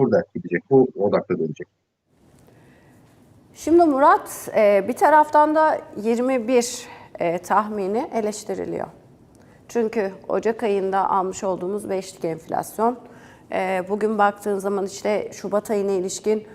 burada gidecek. Bu odakta dönecek. Şimdi Murat e, bir taraftan da 21 e, tahmini eleştiriliyor. Çünkü Ocak ayında almış olduğumuz beşlik enflasyon e, bugün baktığın zaman işte Şubat ayına ilişkin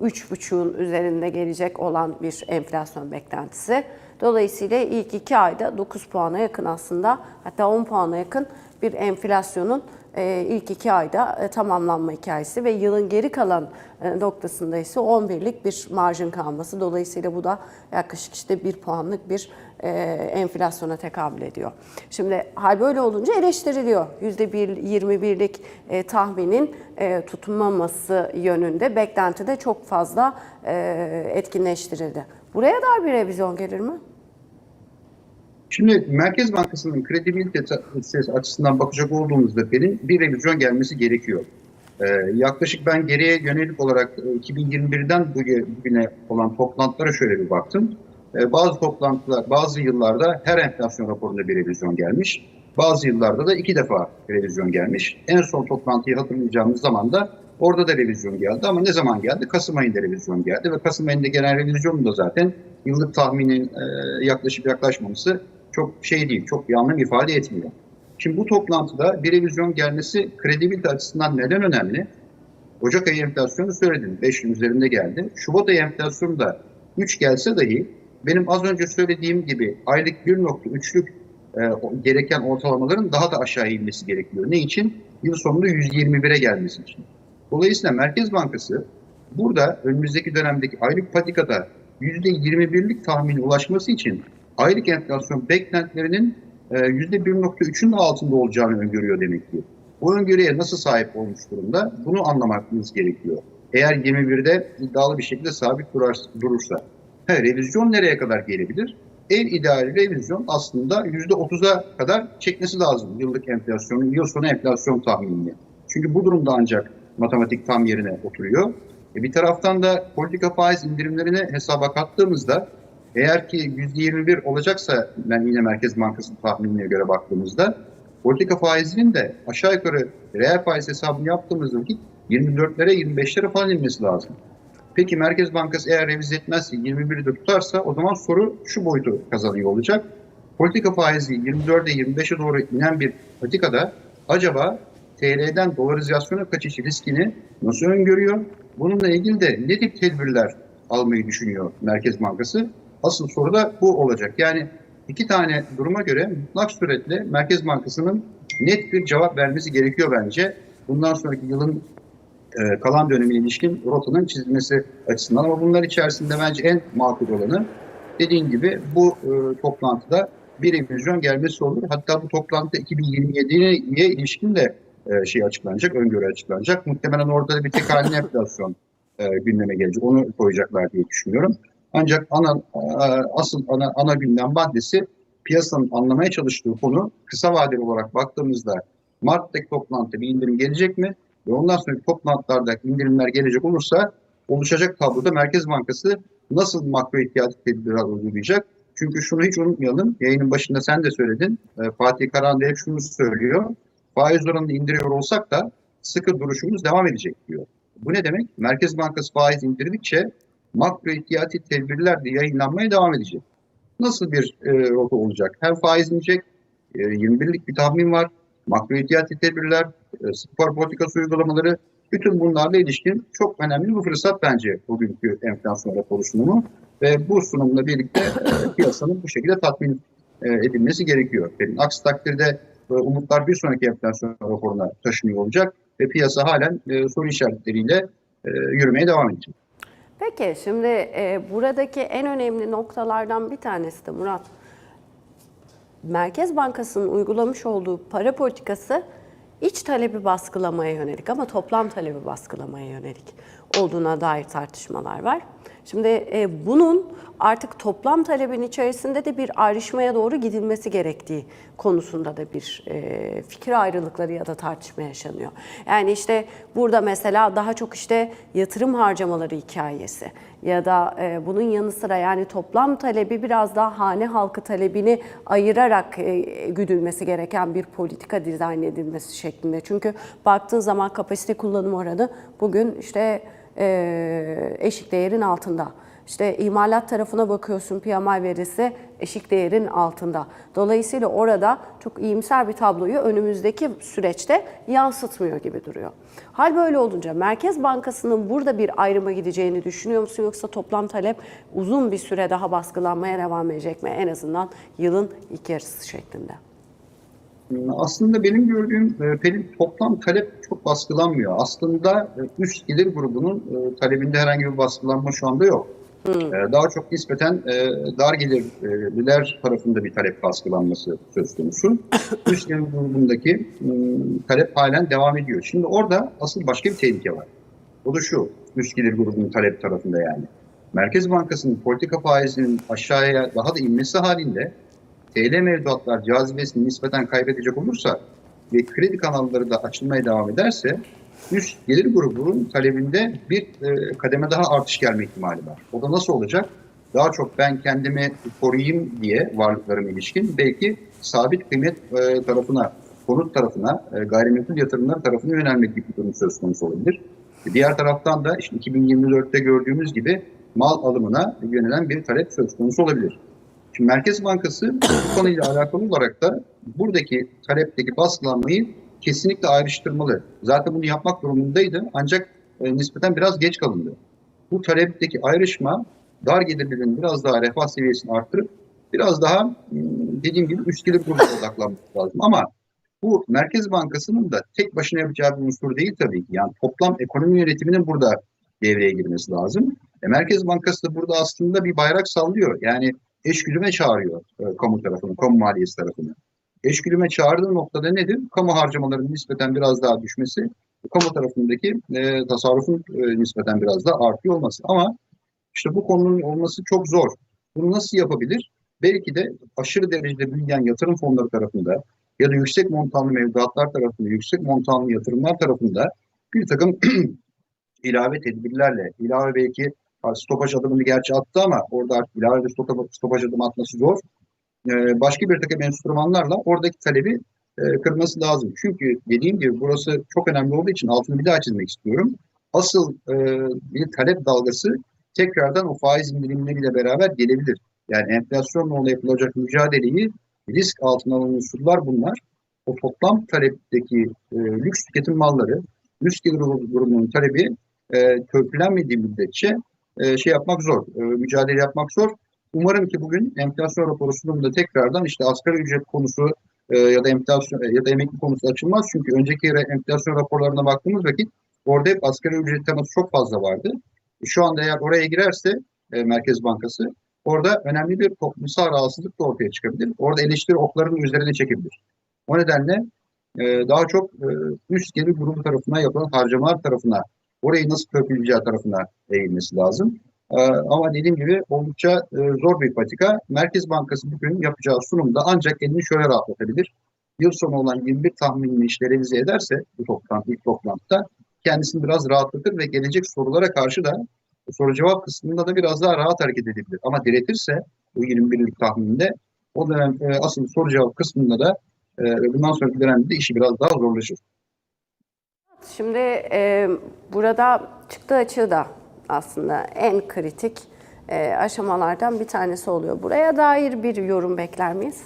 3,5'un üzerinde gelecek olan bir enflasyon beklentisi. Dolayısıyla ilk iki ayda 9 puana yakın aslında hatta 10 puana yakın bir enflasyonun ilk iki ayda e, tamamlanma hikayesi ve yılın geri kalan e, noktasında ise 11'lik bir marjın kalması. Dolayısıyla bu da yaklaşık işte 1 puanlık bir e, enflasyona tekabül ediyor. Şimdi hal böyle olunca eleştiriliyor. %21'lik e, tahminin tutulmaması yönünde beklenti de çok fazla etkinleştirildi. Buraya dar bir revizyon gelir mi? Şimdi Merkez Bankası'nın kredibilitesi açısından bakacak olduğumuzda benim bir revizyon gelmesi gerekiyor. Ee, yaklaşık ben geriye yönelik olarak e, 2021'den bugüne olan toplantılara şöyle bir baktım. Ee, bazı toplantılar, bazı yıllarda her enflasyon raporunda bir revizyon gelmiş. Bazı yıllarda da iki defa revizyon gelmiş. En son toplantıyı hatırlayacağımız zaman da orada da revizyon geldi ama ne zaman geldi? Kasım ayında revizyon geldi ve Kasım ayında gelen revizyonun da zaten yıllık tahminin e, yaklaşıp yaklaşmaması çok şey değil, çok bir anlam ifade etmiyor. Şimdi bu toplantıda bir revizyon gelmesi kredibilite açısından neden önemli? Ocak ayı enflasyonu söyledim. 5'in üzerinde geldi. Şubat ayı enflasyonu da 3 gelse dahi benim az önce söylediğim gibi aylık 1.3'lük e, gereken ortalamaların daha da aşağı inmesi gerekiyor. Ne için? Yıl sonunda 121'e gelmesi için. Dolayısıyla Merkez Bankası burada önümüzdeki dönemdeki aylık patikada %21'lik tahmine ulaşması için aylık enflasyon beklentilerinin e, %1.3'ün altında olacağını öngörüyor demek ki. Bu öngörüye nasıl sahip olmuş durumda? Bunu anlamakımız gerekiyor. Eğer 21'de iddialı bir şekilde sabit durursa. He, revizyon nereye kadar gelebilir? En ideal revizyon aslında %30'a kadar çekmesi lazım yıllık enflasyonu, yıl sonu enflasyon tahminini. Çünkü bu durumda ancak matematik tam yerine oturuyor. E bir taraftan da politika faiz indirimlerini hesaba kattığımızda eğer ki %21 olacaksa ben yine Merkez Bankası'nın tahminine göre baktığımızda politika faizinin de aşağı yukarı reel faiz hesabını yaptığımız vakit 24'lere 25'lere falan inmesi lazım. Peki Merkez Bankası eğer revize etmezse 21'i de tutarsa o zaman soru şu boyutu kazanıyor olacak. Politika faizi 24'e 25'e doğru inen bir patikada acaba TL'den dolarizasyona kaçış riskini nasıl öngörüyor? Bununla ilgili de ne tip tedbirler almayı düşünüyor Merkez Bankası? Asıl soru da bu olacak. Yani iki tane duruma göre mutlak suretle Merkez Bankası'nın net bir cevap vermesi gerekiyor bence. Bundan sonraki yılın e, kalan dönemi ilişkin rotanın çizilmesi açısından. Ama bunlar içerisinde bence en makul olanı dediğim gibi bu e, toplantıda bir revizyon gelmesi olur. Hatta bu toplantı 2027'ye ilişkin de e, şey açıklanacak, öngörü açıklanacak. Muhtemelen orada da bir tek halinde enflasyon e, gündeme gelecek. Onu koyacaklar diye düşünüyorum. Ancak ana asıl ana, ana gündem maddesi piyasanın anlamaya çalıştığı konu kısa vadeli olarak baktığımızda Mart'taki toplantıda bir indirim gelecek mi? Ve ondan sonraki toplantılarda indirimler gelecek olursa oluşacak tabloda Merkez Bankası nasıl makro ihtiyacı tedbirler uygulayacak? Çünkü şunu hiç unutmayalım. Yayının başında sen de söyledin. Fatih Karahan da hep şunu söylüyor. Faiz oranını indiriyor olsak da sıkı duruşumuz devam edecek diyor. Bu ne demek? Merkez Bankası faiz indirdikçe makro ihtiyati tedbirler yayınlanmaya devam edecek. Nasıl bir e, rota olacak? Hem faiz inecek, e, 21'lik bir tahmin var, makro ihtiyati tedbirler, e, spor politikası uygulamaları, bütün bunlarla ilişkin çok önemli bir fırsat bence bugünkü enflasyon raporu sunumu. Ve bu sunumla birlikte e, piyasanın bu şekilde tatmin e, edilmesi gerekiyor. Yani aksi takdirde e, umutlar bir sonraki enflasyon raporuna taşınıyor olacak ve piyasa halen e, soru işaretleriyle e, yürümeye devam edecek. Peki şimdi e, buradaki en önemli noktalardan bir tanesi de Murat. Merkez Bankası'nın uygulamış olduğu para politikası iç talebi baskılamaya yönelik ama toplam talebi baskılamaya yönelik. olduğuna dair tartışmalar var. Şimdi e, bunun artık toplam talebin içerisinde de bir ayrışmaya doğru gidilmesi gerektiği konusunda da bir e, fikir ayrılıkları ya da tartışma yaşanıyor. Yani işte burada mesela daha çok işte yatırım harcamaları hikayesi ya da e, bunun yanı sıra yani toplam talebi biraz daha hane halkı talebini ayırarak e, güdülmesi gereken bir politika dizayn edilmesi şeklinde. Çünkü baktığın zaman kapasite kullanım oranı bugün işte e, eşik değerin altında. İşte imalat tarafına bakıyorsun PMI verisi eşik değerin altında. Dolayısıyla orada çok iyimser bir tabloyu önümüzdeki süreçte yansıtmıyor gibi duruyor. Hal böyle olunca Merkez Bankası'nın burada bir ayrıma gideceğini düşünüyor musun yoksa toplam talep uzun bir süre daha baskılanmaya devam edecek mi? En azından yılın ilk yarısı şeklinde. Aslında benim gördüğüm e, Pelin toplam talep çok baskılanmıyor. Aslında e, üst gelir grubunun e, talebinde herhangi bir baskılanma şu anda yok. E, Daha çok nispeten dar gelirliler tarafında bir talep baskılanması söz konusu. Üst gelir grubundaki talep halen devam ediyor. Şimdi orada asıl başka bir tehlike var. O da şu, üst gelir grubunun talep tarafında yani. Merkez Bankası'nın politika faizinin aşağıya daha da inmesi halinde TL mevduatlar cazibesini nispeten kaybedecek olursa ve kredi kanalları da açılmaya devam ederse üst gelir grubunun talebinde bir e, kademe daha artış gelme ihtimali var. O da nasıl olacak? Daha çok ben kendimi koruyayım diye varlıklarım ilişkin belki sabit kıymet e, tarafına, konut tarafına, e, gayrimenkul yatırımları tarafına yönelmek bir durum söz konusu olabilir. Diğer taraftan da işte 2024'te gördüğümüz gibi mal alımına yönelen bir talep söz konusu olabilir. Şimdi Merkez Bankası bu konuyla alakalı olarak da buradaki talepteki baskılanmayı kesinlikle ayrıştırmalı. Zaten bunu yapmak durumundaydı ancak e, nispeten biraz geç kalındı. Bu talepteki ayrışma dar gelirlerin biraz daha refah seviyesini arttırıp biraz daha dediğim gibi üst gelir grubuna odaklanması lazım. Ama bu Merkez Bankası'nın da tek başına yapacağı bir unsur değil tabii ki. Yani toplam ekonomi yönetiminin burada devreye girmesi lazım. E, Merkez Bankası da burada aslında bir bayrak sallıyor. Yani eşgüdüme çağırıyor e, kamu tarafını, kamu maliyesi tarafını. Eşgüdüme çağırdığı noktada nedir? Kamu harcamalarının nispeten biraz daha düşmesi, kamu tarafındaki e, tasarrufun e, nispeten biraz daha artıyor olması. Ama işte bu konunun olması çok zor. Bunu nasıl yapabilir? Belki de aşırı derecede büyüyen yatırım fonları tarafında ya da yüksek montanlı mevduatlar tarafında, yüksek montanlı yatırımlar tarafında bir takım ilave tedbirlerle, ilave belki stopaj adımını gerçi attı ama orada artık bir stopaj, adımı atması zor. Ee, başka bir takım enstrümanlarla oradaki talebi e, kırması lazım. Çünkü dediğim gibi burası çok önemli olduğu için altını bir daha çizmek istiyorum. Asıl e, bir talep dalgası tekrardan o faiz indirimleriyle beraber gelebilir. Yani enflasyonla yapılacak mücadeleyi risk altına alan unsurlar bunlar. O toplam talepteki e, lüks tüketim malları, üst gelir grubunun talebi e, törpülenmediği müddetçe e, şey yapmak zor, e, mücadele yapmak zor. Umarım ki bugün enflasyon raporu sunumunda tekrardan işte asgari ücret konusu e, ya da enflasyon ya da emekli konusu açılmaz. Çünkü önceki enflasyon raporlarına baktığımız vakit orada hep asgari ücret teması çok fazla vardı. Şu anda eğer oraya girerse Merkez Bankası orada önemli bir toplumsal rahatsızlık da ortaya çıkabilir. Orada eleştiri oklarının üzerine çekebilir. O nedenle daha çok üst gelir grubu tarafına yapılan harcamalar tarafına orayı nasıl törpüleyeceği tarafına eğilmesi lazım. Ee, ama dediğim gibi oldukça e, zor bir patika. Merkez Bankası bugün yapacağı sunumda ancak elini şöyle rahatlatabilir. Yıl sonu olan 21 tahminini işte revize ederse bu toplantı, ilk toplantıda kendisini biraz rahatlatır ve gelecek sorulara karşı da soru cevap kısmında da biraz daha rahat hareket edebilir. Ama diretirse bu 21'lik tahminde o dönem e, asıl soru cevap kısmında da e, bundan sonraki dönemde işi biraz daha zorlaşır. Şimdi e, burada çıktı açığı da aslında en kritik e, aşamalardan bir tanesi oluyor. Buraya dair bir yorum bekler miyiz?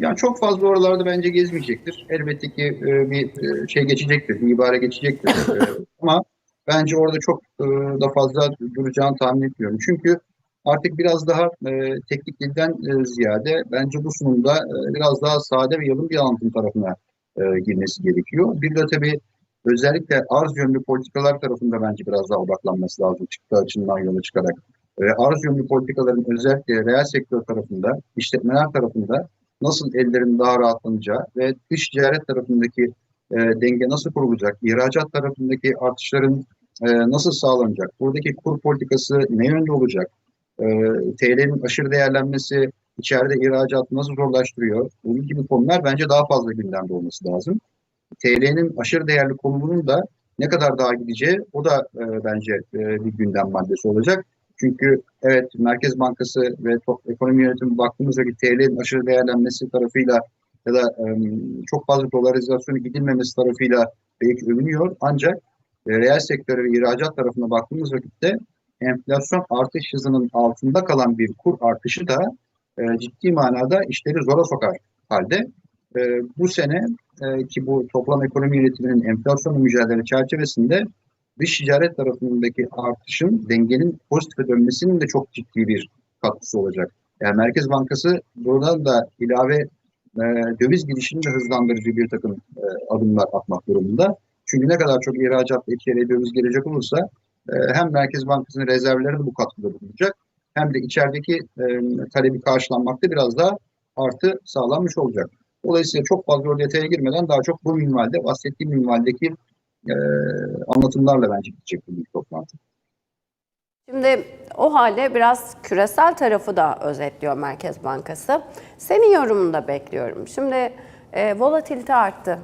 Yani çok fazla oralarda bence gezmeyecektir. Elbette ki e, bir e, şey geçecektir, bir ibare geçecektir. E, Ama bence orada çok e, da fazla duracağını tahmin etmiyorum. Çünkü artık biraz daha e, teknik dilden e, ziyade bence bu sunumda e, biraz daha sade ve yalın bir anlatım tarafına e, girmesi gerekiyor. Bir de tabii özellikle arz yönlü politikalar tarafında bence biraz daha odaklanması lazım çıktı açısından yola çıkarak. E, arz yönlü politikaların özellikle reel sektör tarafında, işletmeler tarafında nasıl ellerin daha rahatlanacağı ve dış ticaret tarafındaki e, denge nasıl kurulacak? İhracat tarafındaki artışların e, nasıl sağlanacak? Buradaki kur politikası ne yönde olacak? E, TL'nin aşırı değerlenmesi içeride ihracatı nasıl zorlaştırıyor? Bunun gibi konular bence daha fazla gündemde olması lazım. TL'nin aşırı değerli konumunun da ne kadar daha gideceği o da e, bence e, bir gündem maddesi olacak. Çünkü evet Merkez Bankası ve ekonomi yönetimi baktığımız vakit TL'nin aşırı değerlenmesi tarafıyla ya da e, çok fazla dolarizasyonu gidilmemesi tarafıyla belki övünüyor. Ancak e, reel sektör ve ihracat tarafına baktığımız vakitte enflasyon artış hızının altında kalan bir kur artışı da e, ciddi manada işleri zora sokar halde. E, bu sene e, ki bu toplam ekonomi yönetiminin enflasyonla mücadele çerçevesinde dış ticaret tarafındaki artışın dengenin pozitife dönmesinin de çok ciddi bir katkısı olacak. Yani Merkez Bankası buradan da ilave e, döviz gidişini de hızlandırıcı bir takım e, adımlar atmak durumunda. Çünkü ne kadar çok ihracat içeriye döviz gelecek olursa e, hem Merkez Bankası'nın rezervleri de bu katkıda bulunacak hem de içerideki e, talebi karşılanmakta biraz daha artı sağlanmış olacak. Dolayısıyla çok fazla o detaya girmeden daha çok bu minvalde, bahsettiğim minvaldeki e, anlatımlarla bence gidecek bu toplantı. Şimdi o halde biraz küresel tarafı da özetliyor Merkez Bankası. Senin yorumunu da bekliyorum. Şimdi e, volatilite arttı.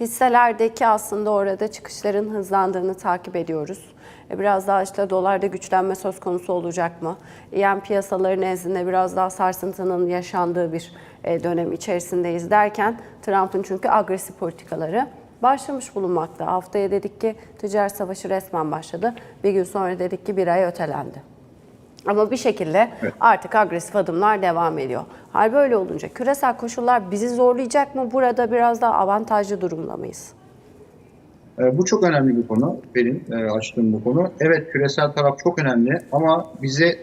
Hisselerdeki aslında orada çıkışların hızlandığını takip ediyoruz. E, biraz daha işte dolarda güçlenme söz konusu olacak mı? Yani piyasaların nezdinde biraz daha sarsıntının yaşandığı bir e, dönem içerisindeyiz derken Trump'ın çünkü agresif politikaları başlamış bulunmakta. Haftaya dedik ki ticaret savaşı resmen başladı. Bir gün sonra dedik ki bir ay ötelendi. Ama bir şekilde Evet. artık agresif adımlar devam ediyor. Hal böyle olunca küresel koşullar bizi zorlayacak mı? Burada biraz daha avantajlı durumda mıyız? E, bu çok önemli bir konu. Benim e, açtığım bu konu. Evet küresel taraf çok önemli ama bize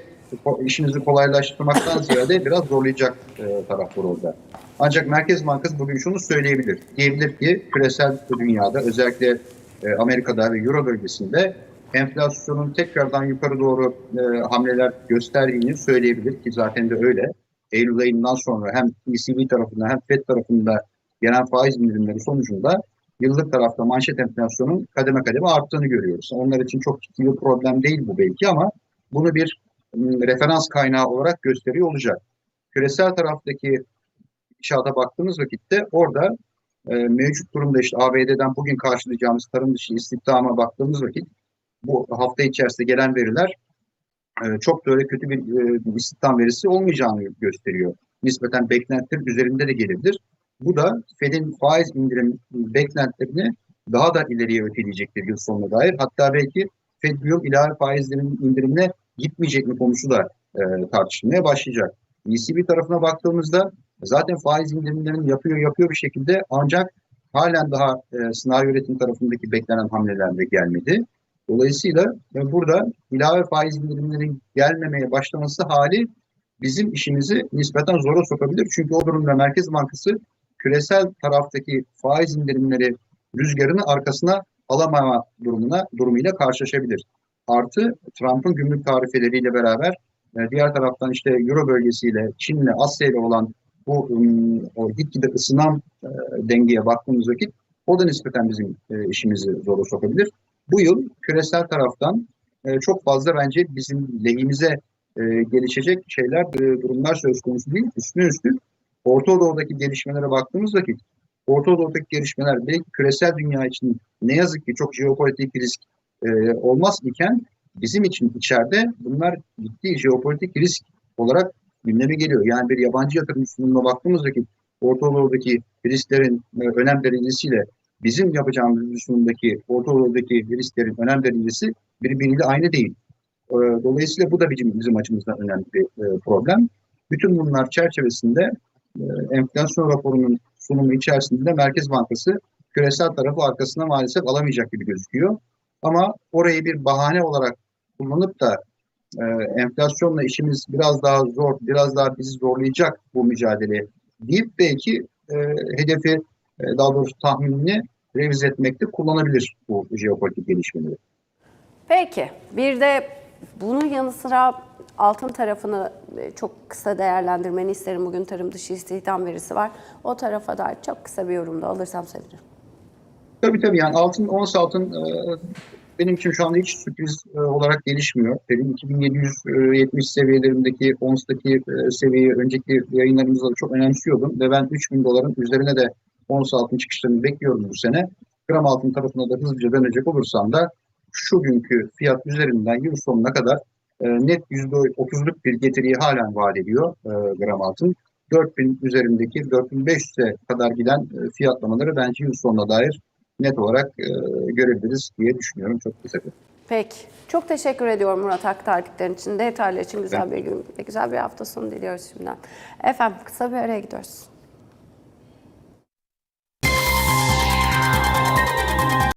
işimizi kolaylaştırmaktan ziyade biraz zorlayacak e, taraf var orada. Ancak Merkez Bankası bugün şunu söyleyebilir. Diyebilir ki küresel dünyada özellikle e, Amerika'da ve Euro bölgesinde enflasyonun tekrardan yukarı doğru e, hamleler gösterdiğini söyleyebilir ki zaten de öyle. Eylül ayından sonra hem ECB tarafında hem FED tarafında gelen faiz indirimleri sonucunda yıllık tarafta manşet enflasyonun kademe kademe arttığını görüyoruz. Onlar için çok ciddi bir problem değil bu belki ama bunu bir referans kaynağı olarak gösteriyor olacak. Küresel taraftaki inşaata baktığımız vakitte orada e, mevcut durumda işte ABD'den bugün karşılayacağımız tarım dışı istihdama baktığımız vakit bu hafta içerisinde gelen veriler e, çok da öyle kötü bir e, istihdam verisi olmayacağını gösteriyor. Nispeten beklentilerin üzerinde de gelebilir. Bu da Fed'in faiz indirim beklentilerini daha da ileriye öteleyecektir yıl sonuna dair. Hatta belki Fed bu yıl ilave faizlerin indirimine gitmeyecek mi konusu da e, tartışılmaya başlayacak. ECB tarafına baktığımızda zaten faiz indirimlerini yapıyor yapıyor bir şekilde ancak halen daha e, senaryo üretim tarafındaki beklenen hamleler de gelmedi. Dolayısıyla e, burada ilave faiz indirimlerinin gelmemeye başlaması hali bizim işimizi nispeten zora sokabilir. Çünkü o durumda Merkez Bankası küresel taraftaki faiz indirimleri rüzgarını arkasına alamama durumuna durumuyla karşılaşabilir. Artı Trump'ın gümrük tarifeleriyle beraber e, diğer taraftan işte Euro bölgesiyle, Çin'le, Asya ile olan bu o gitgide ısınan e, dengeye baktığımız vakit o da nispeten bizim işimizi zora sokabilir. Bu yıl küresel taraftan e, çok fazla bence bizim lehimize e, gelişecek şeyler, e, durumlar söz konusu değil. Üstüne üstlük Orta Doğu'daki gelişmelere baktığımız vakit Orta Doğu'daki gelişmeler belki küresel dünya için ne yazık ki çok jeopolitik risk e, olmaz iken bizim için içeride bunlar ciddi jeopolitik risk olarak gündeme geliyor. Yani bir yabancı yatırım sunumuna baktığımız vakit Orta Doğu'daki risklerin e, önem derecesiyle bizim yapacağımız bir sunumdaki Orta Doğu'daki risklerin önem derecesi birbiriyle aynı değil. E, dolayısıyla bu da bizim, bizim açımızdan önemli bir e, problem. Bütün bunlar çerçevesinde e, enflasyon raporunun sunumu içerisinde Merkez Bankası küresel tarafı arkasına maalesef alamayacak gibi gözüküyor. Ama orayı bir bahane olarak kullanıp da e, enflasyonla işimiz biraz daha zor, biraz daha bizi zorlayacak bu mücadele deyip belki e, hedefi, daha doğrusu tahminini revize etmekte kullanabilir bu jeopolitik gelişmeleri. Peki bir de bunun yanı sıra altın tarafını e, çok kısa değerlendirmeni isterim. Bugün tarım dışı istihdam verisi var. O tarafa dair çok kısa bir yorumda alırsam sevinirim. Tabii tabii yani altın, ons altın e, benim için şu anda hiç sürpriz e, olarak gelişmiyor. Benim 2770 seviyelerindeki onstaki e, seviyeyi önceki yayınlarımızda da çok önemsiyordum ve ben 3000 doların üzerine de ons altın çıkışlarını bekliyorum bu sene. Gram altın tarafına da hızlıca dönecek olursam da şu günkü fiyat üzerinden yıl sonuna kadar e, net %30'luk bir getiriyi halen vaat ediyor e, gram altın. 4000 üzerindeki 4500'e kadar giden e, fiyatlamaları bence yıl sonuna dair net olarak e, görebiliriz diye düşünüyorum. Çok kısaca. Peki. Çok teşekkür ediyorum Murat Ak takiplerin için, detaylar için güzel Ben- bir gün güzel bir hafta sonu diliyoruz şimdiden. Efendim kısa bir araya gidiyoruz.